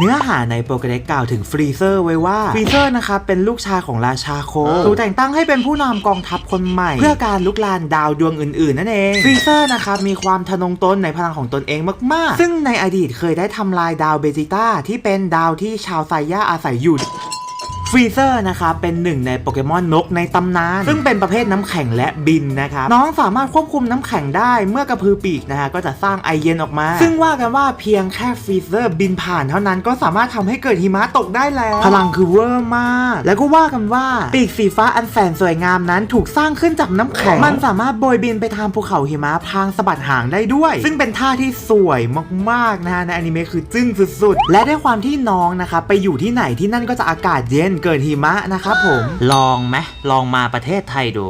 เนื้อหาในโปรเกรมกล่าวถึงฟรีเซอร์ไว้ว่าฟรีเซอร์นะครับเป็นลูกชายของราชาโคถูกแต่งตั้งให้เป็นผู้นำกองทัพคนใหม่ เพื่อการลุกลานดาวดวงอื่นๆ นั่นเองฟรีเซอร์นะครับมีความทะนงตนในพลังของตนเองมากๆ ซึ่งในอดีตเคยได้ทำลายดาวเบจิต้าที่เป็นดาวที่ชาวไซย่าอาศัยอยู่ รีเซอร์นะครับเป็นหนึ่งในโปเกมอนนกในตำนาน ซึ่งเป็นประเภทน้ำแข็งและบินนะครับน้องสามารถควบคุมน้ำแข็งได้เมื่อกระพือปีกนะฮะก็จะสร้างไอเย็นออกมา ซึ่งว่ากันว่าเพียงแค่ฟรีเซอร์บินผ่านเท่านั้นก็สามารถทำให้เกิดหิมะตกได้แล้ว พลังคือเวอร์มาก แล้วก็ว่ากันว่าปีกสีฟ้าอันแสนสวยงามนั้นถูกสร้างขึ้นจากน้ำแข็ง มันสามารถโบยบินไปทางภูเขาหิมะพางสะบัดหางได้ด้วย ซึ่งเป็นท่าที่สวยมากๆนะฮะในอนิเมะคือจึ้งสุดๆ และด้วยความที่น้องนะครับไปอยู่ที่ไหนที่นั่นก็จะอากาศเย็นเกิดหิมะนะครับผม ลองไหมลองมาประเทศไทยดู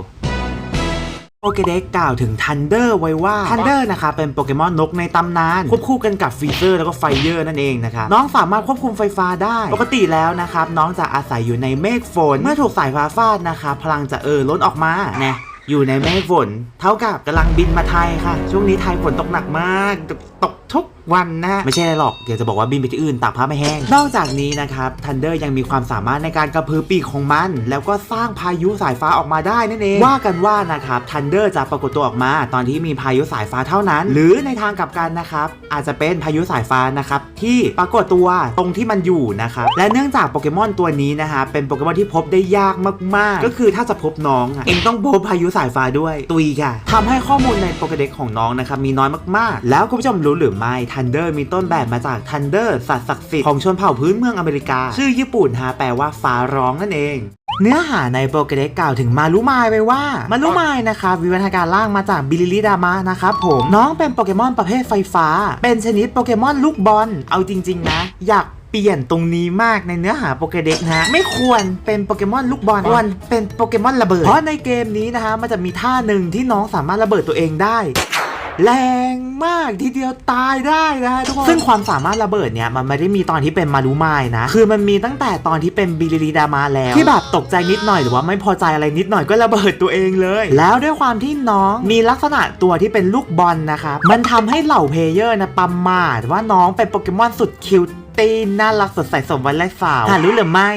โปเกเด็กกล่าวถึงทันเดอร์ไว้ว่าทันเดอร์นะครับเป็นโปเกมอนนกในตำนาน ควบคู่กันกับฟรีเซอร์แล้วก็ไฟเยอร์นั่นเองนะครับน้องสามารถควบคุมไฟฟ้าได้ ปกติแล้วนะครับน้องจะอาศัยอยู่ในเมฆฝน เมื่อถูกสายฟ้าฟาดนะครับพลังจะเออล้นออกมาแนะอยู่ในเมฆฝน เท่ากับกำลังบินมาไทยค่ะ ช่วงนี้ไทยฝนตกหนักมาก ตกทุก วันนะไม่ใช่หรอกเดี๋ยวจะบอกว่าบินไปที่อื่นตากผ้าไม่แห้ง นอกจากนี้นะครับทันเดอร์ยังมีความสามารถในการกระพือปีกของมัน แล้วก็สร้างพายุสายฟ้าออกมาได้นั่นเองว่ากันว่านะครับทันเดอร์จะปรากฏตัวออกมา ตอนที่มีพายุสายฟ้าเท่านั้น หรือในทางกลับกันนะครับอาจจะเป็นพายุสายฟ้านะครับที่ปรากฏตัวตรงที่มันอยู่นะครับและเนื่องจากโปเกมอนตัวนี้นะฮะเป็นโปเกมอนที่พบได้ยากมากๆ ก็คือถ้าจะพบน้องเองต้องพบพายุสายฟ้าด้วยตุยค่ะทำให้ข้อมูลในโปเกเด็กของน้องนะครับมีน้อยมากๆ แล้วคุณผู้ชมรู้หรือไม่ทันเดอร์มีต้นแบบมาจากทันเดอร์สัตว์ศักดิ์สิทธิ์ของชนเผ่าพื้นเมืองอเมริกา ชื่อญี่ปุ่นฮะแปลว่าฟ้าร้องนั่นเองเนื้อหาในโปรเกเด็กกล่าวถึงมารุมายไว้ว่า มารุมายนะครับวิวัฒนาการล่างมาจากบิลิลิดามะนะครับผมน้องเป็นโปเกมอนประเภทไฟฟ้า เป็นชนิดโปเกมอนลูกบอล เอาจริง ๆ นะ อยากเปลี่ยนตรงนี้มากในเนื้อหาโปเกเด็กนะฮะไม่ควรเป็นโปเกมอนลูกบอลควรเป็นโปเกมอนระเบิดเพราะในเกมนี้นะฮะมันจะมีท่าหนึ่งที่น้องสามารถระเบิดตัวเองได้ แรงมากทีเดียวตายได้นะทุกคนซึ่งความสามารถระเบิดเนี่ยมันไม่ได้มีตอนที่เป็นมารุมายนะ คือมันมีตั้งแต่ตอนที่เป็นบิลิลิดามาแล้ว ที่แบบตกใจนิดหน่อยหรือว่าไม่พอใจอะไรนิดหน่อยก็ระเบิดตัวเองเลย แล้วด้วยความที่น้องมีลักษณะตัวที่เป็นลูกบอลนะครับมันทำให้เหล่าเพลเยอร์นะประมาทว่าน้องเป็นโปเกมอนสุดคิวตีนน่ารักสดใสสมวัยไร้สาวหารู้หรือไม่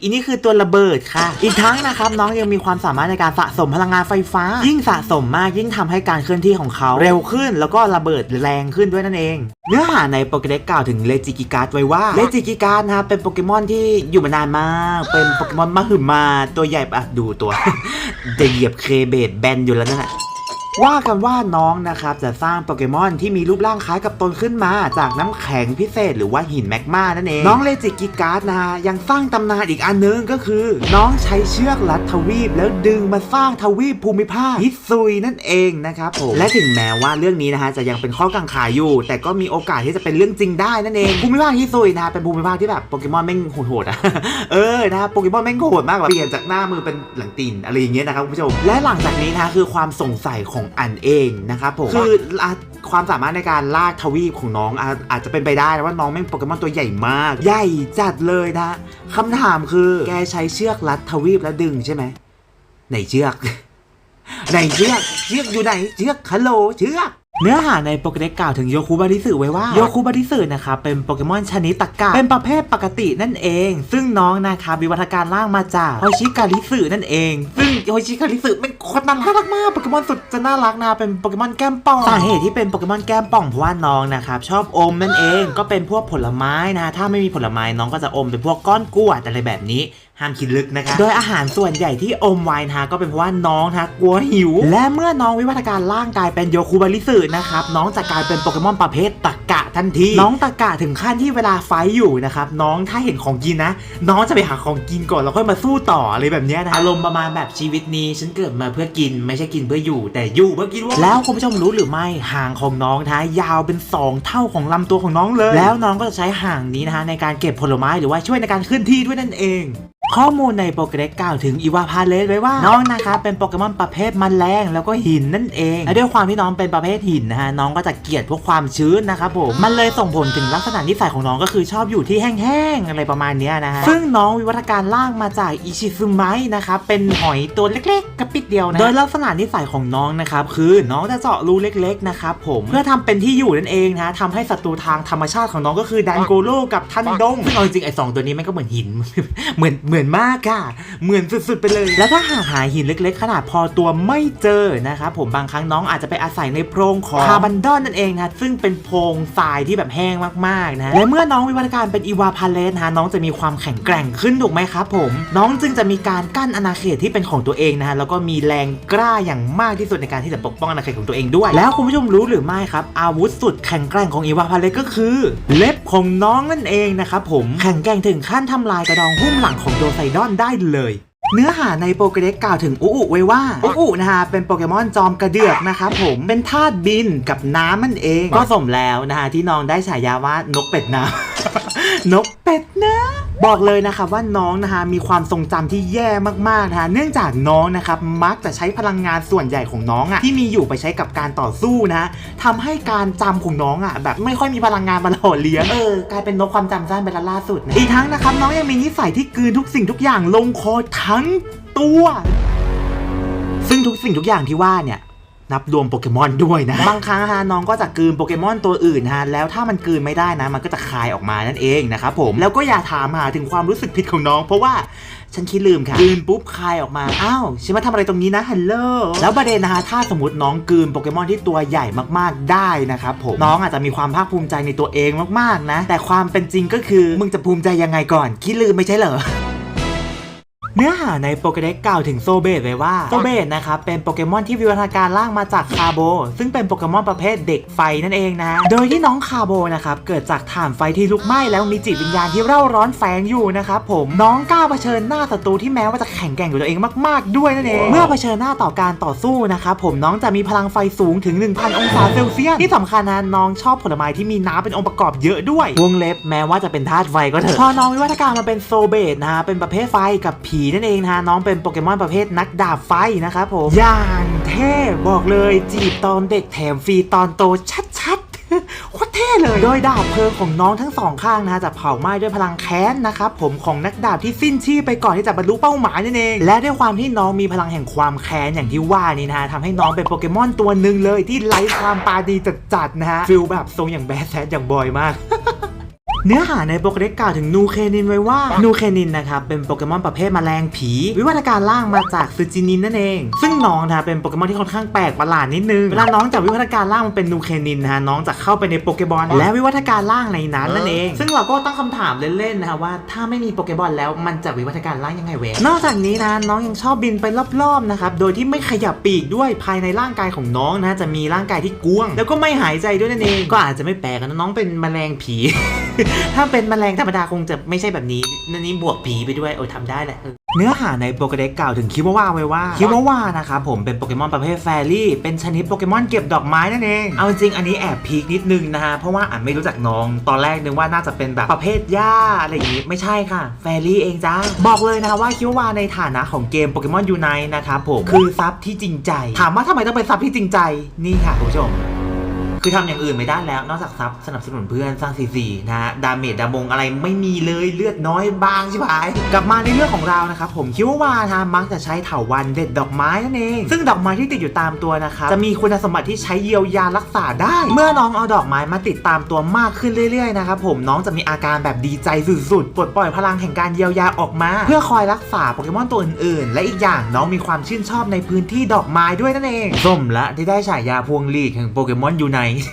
อีนี่คือตัวระเบิดค่ะ อีกทั้งนะครับน้องยังมีความสามารถในการสะสมพลังงานไฟฟ้า ยิ่งสะสมมากยิ่งทำให้การเคลื่อนที่ของเขาเร็วขึ้น แล้วก็ระเบิดแรงขึ้นด้วยนั่นเอง เนื้อหาในโปเกเด็กกล่าวถึงเลจิกิการ์ดไว้ว่าเลจิกิการ์ดนะครับเป็นโปเกมอนที่อยู่มานานมาก เป็นโปเกมอนมหึมาตัวใหญ่อะดูตัวจะเหยียบเคเบดแบนอยู่แล้วนั่นแหละ ว่ากันว่าน้องนะครับจะสร้างโปเกมอนที่มีรูปร่างคล้ายกับตนขึ้นมา จากน้ำแข็งพิเศษหรือว่าหินแมกมานั่นเอง น้องเลจิกิการ์ดนะฮะยังสร้างตำนานอีกอันนึงก็คือ น้องใช้เชือกรัดทวีป แล้วดึงมาสร้างทวีปภูมิภาคฮิซุยนั่นเองนะครับผมและถึงแม้ว่าเรื่องนี้นะฮะจะยังเป็นข้อกังขาอยู่ แต่ก็มีโอกาสที่จะเป็นเรื่องจริงได้นั่นเองภูมิภาคฮิซุยนะฮะเป็นภูมิภาคที่แบบโปเกมอนแม่งโหดๆอะเออนะฮะโปเกมอนแม่งโหดมากแบบเปลี่ยนจากหน้ามือเป็นหลังตีนอะไรอย่างเงี้ยนะครับคุณผู้ชมและหลังจากนี้นะคือความสงสัยของอันเองนะครับผมคืออะความสามารถในการลากทวีปของน้องอาอาจจะเป็นไปได้นะว่าน้องแม่งโปเกมอนตัวใหญ่มาก ใหญ่จัดเลยนะคำถามคือแกใช้เชือกรัดทวีปแล้วดึงใช่ไหมไหนเชือกไหนเชือกเชือกอยู่ไหนเชือกฮัลโหลเชือก เนื้อหาในโปเกเด็กกล่าวถึงโยคุบาริสึไว้ว่าโยคุบาริสึนะครับเป็นโปเกมอนชนิดตะกะเป็นประเภทปกตินั่นเอง ซึ่งน้องนะครับมีวัฒนาการล่างมาจากโฮชิการิสึนั่นเอง ซึ่งโฮชิการิสึเป็นคตรน่ารักมากโปเกมอนสุดจะน่ารักนะเป็นโปเกมอนแก้มป่องสาเหตุที่เป็นโปเกมอนแก้มป่องเพราะว่าน้องนะครับชอบอมนั่นเองก็เป็นพวกผลไม้นะถ้าไม่มีผลไม้น้องก็จะอมเป็นพวกก้อนกล้วยอะไรแบบนี้ ห้ามคิดลึกนะคะ โดยอาหารส่วนใหญ่ที่อมไว้นะฮะก็เป็นเพราะว่าน้องนะฮะกลัวหิว และเมื่อน้องวิวัฒนาการร่างกายเป็นโยคุบาริสึนะครับน้องจะกลายเป็นโปเกมอนประเภทตะกะทันที น้องตะกะถึงขั้นที่เวลาไฟท์อยู่นะครับน้องถ้าเห็นของกินนะ น้องจะไปหาของกินก่อนแล้วค่อยมาสู้ต่ออะไรแบบเนี้ยนะอารมณ์ประมาณแบบชีวิตนี้ ฉันเกิดมาเพื่อกินไม่ใช่กินเพื่ออยู่ แต่อยู่เพื่อกินว่าแล้วคุณผู้ชมรู้หรือไม่หางของน้องนะยาวเป็นสองเท่าของลำตัวของน้องเลย แล้วน้องก็จะใช้หางนี้นะฮะในการเก็บผลไม้หรือว่าช่วยในการเคลื่อนที่ด้วยนั่นเองข้อมูลในโปเกเด็กกล่าวถึงอีวาพาเลสไว้ว่าน้องนะคะเป็นโปเกมอนประเภทมันแมลงแล้วก็หินนั่นเอง และด้วยความที่น้องเป็นประเภทหินนะฮะน้องก็จะเกลียดพวกความชื้นนะครับผมมันเลยส่งผลถึงลักษณะนิสัยของน้องก็คือชอบอยู่ที่แห้งๆอะไรประมาณนี้นะฮะซึ่งน้องวิวัฒนาการล่างมาจากอิชิซุไมะนะครับเป็นหอยตัวเล็กๆกระปิดเดียวนะโดยลักษณะนิสัยของน้องนะครับคือน้องจะเจาะรูเล็กๆนะครับผมเพื่อทำเป็นที่อยู่นั่นเองนะทำให้ศัตรูทางธรรมชาติของน้องก็คือดันโกโลกับทันดงซึ่งเอาจริงๆไอ้สองตัวนี้มันก็เหมือนหินเหมือนเหมือนมือนมากค่ะ เหมือนสุดๆไปเลย แล้วถ้าหากหาหินเล็กๆ ขนาดพอตัวไม่เจอนะครับผมบางครั้งน้องอาจจะไปอาศัยในโพรงของคาร์บันดอนนั่นเองนะซึ่งเป็นโพรงทรายที่แบบแห้งมากๆนะและเมื่อน้องวิวัฒนาการเป็นอีวาพาเลสนะน้องจะมีความแข็งแกร่งขึ้นถูกไหมครับผม น้องจึงจะมีการกั้นอาณาเขตที่เป็นของตัวเองนะฮะแล้วก็มีแรงกล้าอย่างมากที่สุดในการที่จะปกป้องอาณาเขตของตัวเองด้วย แล้วคุณผู้ชมรู้หรือไม่ครับ อาวุธสุดแข็งแกร่งของอีวาพาเลสก็คือ เล็บของน้องนั่นเองนะครับผมแข็งแกร่งถึงขั้นทำลายกระดองหุ้มหลังของโดไซดอนได้เลยเนื้อหาในโปเกเด็กกล่าวถึงอุอุไว้ว่า อุอุนะฮะเป็นโปเกมอนจอมกระเดือกนะครับผมเป็นธาตุบินกับน้ำมันเอง ก็สมแล้วนะฮะที่น้องได้ฉายาว่านกเป็ดน้ำ นกเป็ดนะ บอกเลยนะครับว่าน้องนะฮะมีความทรงจำที่แย่มากๆนะฮะเนื่องจากน้องนะครับมักจะใช้พลังงานส่วนใหญ่ของน้องอะที่มีอยู่ไปใช้กับการต่อสู้นะฮะทำให้การจำของน้องอะแบบไม่ค่อยมีพลังงานมาหล่อเลี้ยงเออกลายเป็นนกความจำสั้นไปแล้วล่าสุดนะอีกทั้งนะครับน้องยังมีนิสัยที่กลืนทุกสิ่งทุกอย่างลงคอทั้งตัว ซึ่งทุกสิ่งทุกอย่างที่ว่าเนี่ย นับรวมโปเกมอนด้วยนะ บางครั้งฮะน้องก็จะกืนโปเกมอนตัวอื่นฮะแล้วถ้ามันกืนไม่ได้นะ มันก็จะคายออกมานั่นเองนะครับผมแล้วก็อย่าถามหาถึงความรู้สึกผิดของน้อง เพราะว่าฉันคิดลืมค่ะกืนปุ๊บคายออกมา อ้าวฉันมาทำอะไรตรงนี้นะฮัลโหลแล้วประเด็นนะฮะถ้าสมมติน้องกืนโปเกมอนที่ตัวใหญ่มากๆได้นะครับผมน้องอาจจะมีความภาคภูมิใจในตัวเองมากๆนะ แต่ความเป็นจริงก็คือมึงจะภูมิใจยังไงก่อนคิดลืมไม่ใช่เหรอ เนื้อหาในโปเกเด็กกล่าวถึงโซเบตไว้ว่าโซเบตนะครับเป็นโปเกมอนที่วิวัฒนาการล่างมาจากคาโบ ซึ่งเป็นโปเกมอนประเภทเด็กไฟนั่นเองนะ โดยที่น้องคาโบนะครับเกิดจากถ่านไฟที่ลุกไหม้แล้วมีจิตวิญญาณที่เร่าร้อนแฝงอยู่นะครับผมน้องกล้าเผชิญหน้าศัตรูที่แม้ว่าจะแข็งแกร่งอยู่ตัวเองมาก ๆ ด้วยนั่นเองเมื่อเผชิญหน้าต่อการต่อสู้นะครับผมน้องจะมีพลังไฟสูงถึง 1,000 องศาเซลเซียสที่สำคัญนะน้องชอบผลไม้ที่มีน้ำเป็นองค์ประกอบเยอะด้วยวงเล็บแม้ว่าจะเป็นธาตุไฟก็เถอะพอน้องวิวัฒนาการมาเป็นโซเบตนะฮะเป็นประเภทไฟกับผีนั่นเองนะน้องเป็นโปเกมอนประเภทนักดาบไฟนะครับผม อย่างเท่บอกเลยจีบตอนเด็กแถมฟรีตอนโตชัดๆโคตรเท่เลย โดยดาบเพลิงของน้องทั้งสองข้างนะจะเผาไหม้ด้วยพลังแค้นนะครับผมของนักดาบที่สิ้นชีพไปก่อนที่จะบรรลุเป้าหมายนั่นเอง และด้วยความที่น้องมีพลังแห่งความแค้นอย่างที่ว่านี่นะทำให้น้องเป็นโปเกมอนตัวหนึ่งเลยที่ไร้ความปาดีจัดๆนะฮะฟิลแบบทรงอย่างแบดแซดอย่างบอยมาก เนื้อหาในโปเกเด็กกล่าวถึงนูเคนินไว้ว่านูเคนินนะครับเป็นโปเกมอนประเภทแมลงผี วิวัฒนาการล่างมาจากซูจินินนั่นเอง ซึ่งน้องนะเป็นโปเกมอนที่ค่อนข้างแปลกประหลาดนิดนึงเวลาน้องจากวิวัฒนาการล่างมันเป็นนูเคนินนะฮะน้องจะเข้าไปในโปเกบอลและวิวัฒนาการล่างในนั้นนั่นเอง ซึ่งเราก็ตั้งคำถามเล่นๆนะฮะว่าถ้าไม่มีโปเกบอลแล้วมันจะวิวัฒนาการล่างยังไงเว้ยนอกจากนี้นะน้องยังชอบบินไปรอบๆนะครับโดยที่ไม่ขยับปีกด้วยภายในร่างกายของน้องนะจะมีร่างกายที่กว้างแล้วก็ไม่หายใจด้วยนั่นเองก็อาจจะไม่แปลกนะน้องเป็นแมลงผีถ้าเป็นแมลงธรรมดาคงจะไม่ใช่แบบนี้นั่นนี่บวกผีไปด้วยโอ้ยทำได้แหละเออเนื้อหาในโปเกเด็กกล่าวถึงคิวาว่าไว้ว่าคิวาว่านะครับผมเป็นโปเกมอนประเภทแฟรี่เป็นชนิดโปเกมอนเก็บดอกไม้นั่นเองเอาจริงอันนี้แอบพีคนิดนึงนะฮะเพราะว่าอ่านไม่รู้จักน้อง ตอนแรกนึกว่าน่าจะเป็นแบบประเภทหญ้าอะไรอย่างงี้ไม่ใช่ค่ะ แฟรี่เองจ้าบอกเลยนะคะว่าคิวาในฐานะของเกมโปเกมอนยูไนนะครับผมคือซับที่จริงใจ ถามว่าทำไมต้องเป็นซับที่จริงใจนี่ค่ะคุณผู้ชม คือทำอย่างอื่นไม่ได้แล้ว นอกจากซับสนับสนุนเพื่อนสร้างซีซีนะฮะดาเมจดามงอะไรไม่มีเลยเลือดน้อยบางชิบหายกลับมาในเรื่องของเรานะครับผมคิดว่าวานะฮะมักจะใช้เถาวันเด็ดดอกไม้นั่นเองซึ่งดอกไม้ที่ติดอยู่ตามตัวนะครับจะมีคุณสมบัติที่ใช้เยียวยารักษาได้ เมื่อน้องเอาดอกไม้มาติดตามตัวมากขึ้นเรื่อยๆนะครับผมน้องจะมีอาการแบบดีใจสุดๆปลดปล่อยพลังแห่งการเยียวยาออกมา เพื่อคอยรักษาโปเกมอนตัวอื่นๆ และอีกอย่างน้องมีความชื่นชอบในพื้นที่ดอกไม้ด้วยนั่นเองสมละที่ได้ฉายาพวงหลีกแห่งโปเกมอนยูไนไง